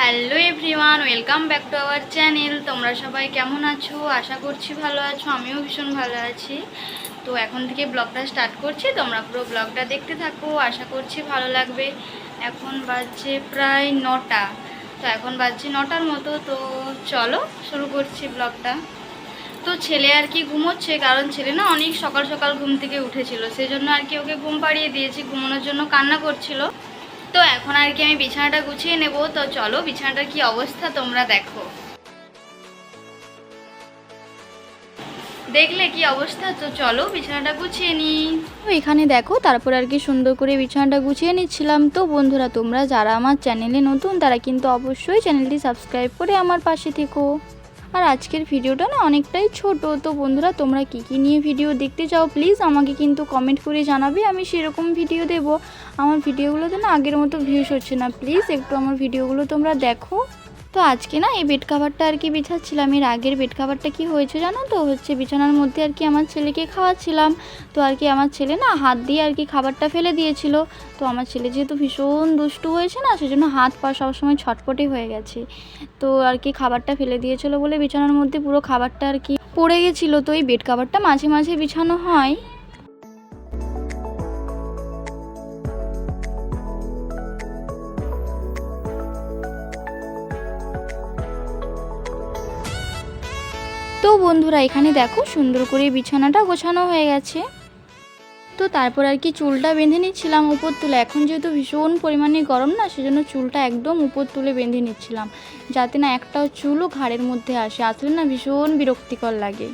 Hello everyone, welcome back to our channel. তোমরা সবাই কেমন আছো? আশা করছি ভালো আছো, আমিও ভীষণ ভালো আছি। তো এখন থেকে ব্লগটা স্টার্ট করছি, তোমরা পুরো ব্লগটা দেখতে থাকো, আশা করছি ভালো লাগবে। এখন বাজছে প্রায় নটা। তো এখন বাজছে নটার মতো, তো চলো শুরু করছি ব্লগটা। তো ছেলে আর কি ঘুমোচ্ছে, কারণ ছেলে না অনেক সকাল সকাল ঘুম থেকে উঠেছিল, সেজন্য আর কি ওকে ঘুম পাড়িয়ে দিয়েছি, ঘুমানোর জন্য কান্না করছিল। তো এখন আর কি আমি বিছানাটা গুছিয়ে নেব। তো চলো, বিছানাটার কি অবস্থা তোমরা দেখো। দেখলে কি অবস্থা? তো চলো, বিছানাটা গুছিয়ে নিই এখানে দেখো, তারপর আর কি সুন্দর করে বিছানাটা গুছিয়ে নিচ্ছিলাম। তো বন্ধুরা, তোমরা যারা আমার চ্যানেলে নতুন, তারা কিন্তু অবশ্যই চ্যানেলটি সাবস্ক্রাইব করে আমার পাশে থেকো। আর আজকের ভিডিওটা না অনেকটাই ছোট। তো বন্ধুরা, তোমরা কি কি নিয়ে ভিডিও দেখতে চাও প্লিজ আমাকে কিন্তু কমেন্ট করে জানাবে, আমি সেরকম ভিডিও দেব। আমার ভিডিওগুলোতে না আগের মতো ভিউস হচ্ছে না। প্লিজ একটু আমার ভিডিওগুলো তোমরা দেখো। তো আজকে না এই বেড কাভারটা আর কি বিছাচ্ছিলাম। এর আগের বেড কাভারটা কি হয়েছে জানো তো? হচ্ছে বিছানার মধ্যে আর কি আমার ছেলেকে খাওয়াচ্ছিলাম। তো আর কি আমার ছেলে না হাত দিয়ে আর কি খাবারটা ফেলে দিয়েছিল। তো আমার ছেলে যেহেতু ভীষণ দুষ্টু হয়েছে না, সেজন্য হাত পা সবসময় ছটপটে হয়ে গেছে। তো আর কি খাবারটা ফেলে দিয়েছিল বলে বিছানার মধ্যে পুরো খাবারটা আর কি পড়ে গেছিল। তো এই বেড কাভারটা মাঝে মাঝে বিছানো হয়। তো বন্ধুরা, এখানে দেখো সুন্দর করে বিছানাটা গোছানো হয়ে গেছে। তো তারপর আর কি চুলটা বেঁধে নিচ্ছিলাম উপর তুলে। এখন যেহেতু ভীষণ পরিমাণে গরম না, সেজন্য চুলটা একদম উপর তুলে বেঁধে নিচ্ছিলাম। যাতে না একটাও চুলও ঘাড়ের মধ্যে আসে, আসলে না ভীষণ বিরক্তিকর লাগে।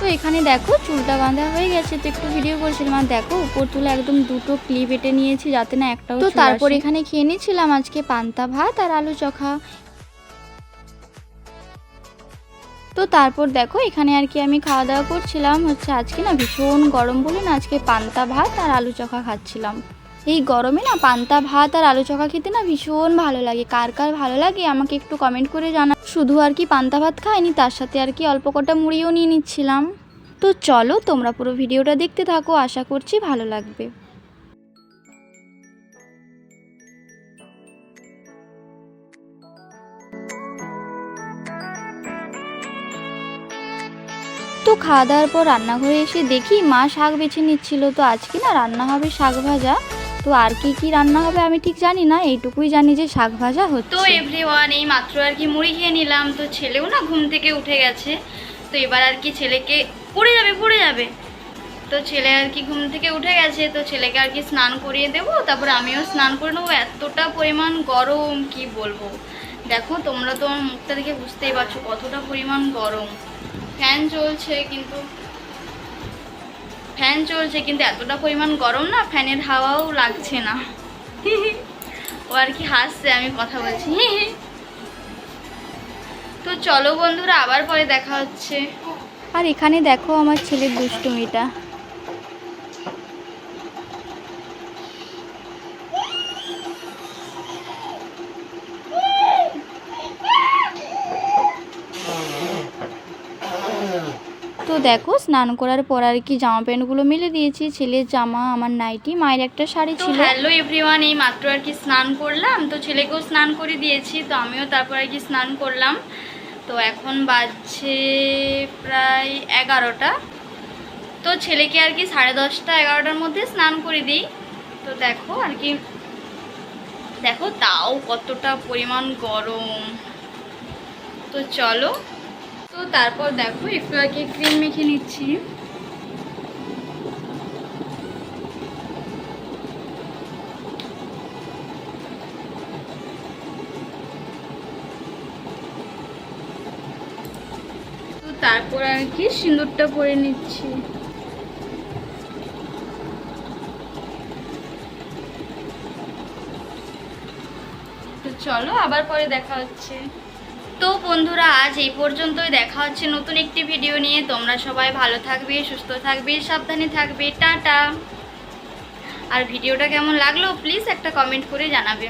তো এখানে দেখো চুলটা বাঁধা হয়ে গেছে তো একটু ভিডিও করছিলাম। আর দেখো উপর তুলে একদম দুটো ক্লিপ এটে নিয়েছি যাতে না একটাও তো তারপর এখানে খেয়ে নিয়েছিলাম আজকে পান্তা ভাত আর আলু চখা। তো তারপর দেখো এখানে আর কি আমি খাওয়া দাওয়া করছিলাম। হচ্ছে আজকে না ভীষণ গরম বলে না আজকে পান্তা ভাত আর আলু চখা খাচ্ছিলাম। এই গরমে না পান্তা ভাত আর আলু চখা খেতে না ভীষণ ভালো লাগে। কার কার ভালো লাগে আমাকে একটু কমেন্ট করে জানা শুধু আর কি পান্তা ভাত খাইনি, তার সাথে আর কি অল্প কটা মুড়িও নিয়ে নিচ্ছিলাম। তো চলো তোমরা পুরো ভিডিওটা দেখতে থাকো, আশা করছি ভালো লাগবে। তো খাওয়া দাওয়ার পর রান্নাঘরে এসে দেখি মা শাক বেছে নিচ্ছিল, তো আজকে না রান্না হবে শাক ভাজা। তো আর কি কি রান্না হবে আমি ঠিক জানি না, এইটুকুই জানি যে শাক ভাজা হচ্ছে। তো এভরিওয়ান এই মাত্র আর কি মুড়ি খেয়ে নিলাম, তো ছেলেও না ঘুম থেকে উঠে গেছে। তো এবার আর কি ছেলেকে, পড়ে যাবে পড়ে যাবে। তো ছেলে আর কি ঘুম থেকে উঠে গেছে, তো ছেলেকে আর কি স্নান করিয়ে দেবো, তারপর আমিও স্নান করে নেব। এতটা পরিমাণ গরম, কি বলব? দেখো, তোমরা তো আমার মুখটা দেখে বুঝতেই পারছ কতটা পরিমাণ গরম। ফ্যান চলছে কিন্তু ফ্যান চলছে, কিন্তু এতটা পরিমাণ গরম না, ফ্যানের হাওয়াও লাগছে না। ও আর কি হাসছে, আমি কথা বলছি। তো চলো বন্ধুরা, আবার পরে দেখা হচ্ছে। আর এখানে দেখো আমার ছেলের দুষ্টুমিটা। দেখো স্নান করার পর আর কি জামা প্যান্টগুলো মেলে দিয়েছি। ছেলের জামা আমার নাইটি মায়ের একটা শাড়ি ছিল। হ্যালো এভরিওয়ান এই মাত্র আর কি স্নান করলাম। তো ছেলেকেও স্নান করে দিয়েছি তো আমিও তারপর আর কি স্নান করলাম। তো এখন বাজছে প্রায় এগারোটা। তো ছেলেকে আর কি সাড়ে দশটা এগারোটার মধ্যে স্নান করে দিই। তো দেখো আর কি দেখো তাও কতটা পরিমাণ গরম। তো চলো তো তারপর দেখো, একটু আগে ক্রিম মেখে নিচ্ছি। তারপর আর কি সিঁদুরটা পরে নিচ্ছি। তো চলো, আবার পরে দেখা হচ্ছে। তো বন্ধুরা, আজ এই পর্যন্তই দেখা হচ্ছে নতুন একটি ভিডিও নিয়ে। তোমরা সবাই ভালো থাকবে, সুস্থ থাকবে, সাবধানে থাকবে। টাটা। আর ভিডিওটা কেমন লাগল প্লিজ একটা কমেন্ট করে জানাবে।